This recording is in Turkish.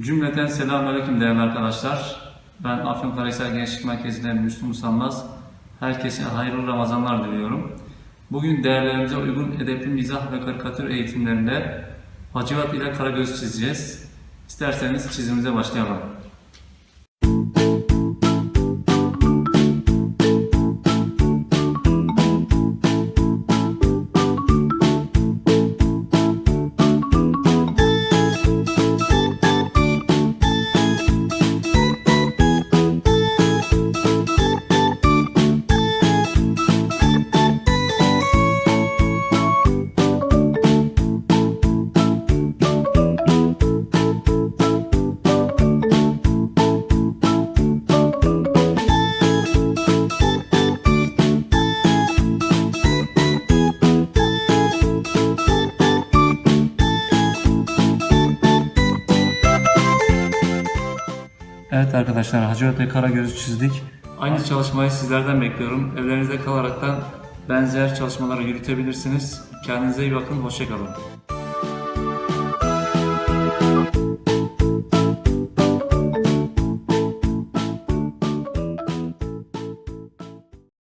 Cümleten selamünaleyküm değerli arkadaşlar. Ben Afyonkarahisar Gençlik Merkezi'nden Müslüm Sanmaz. Herkese hayırlı Ramazanlar diliyorum. Bugün değerlerimize uygun edepli mizah ve karikatür eğitimlerinde Hacivat ile Karagöz çizeceğiz. İsterseniz çizimize başlayalım. Evet arkadaşlar Hacivat ve Karagöz'ü çizdik. Aynı çalışmayı sizlerden bekliyorum. Evlerinizde kalaraktan benzer çalışmaları yürütebilirsiniz. Kendinize iyi bakın. Hoşçakalın.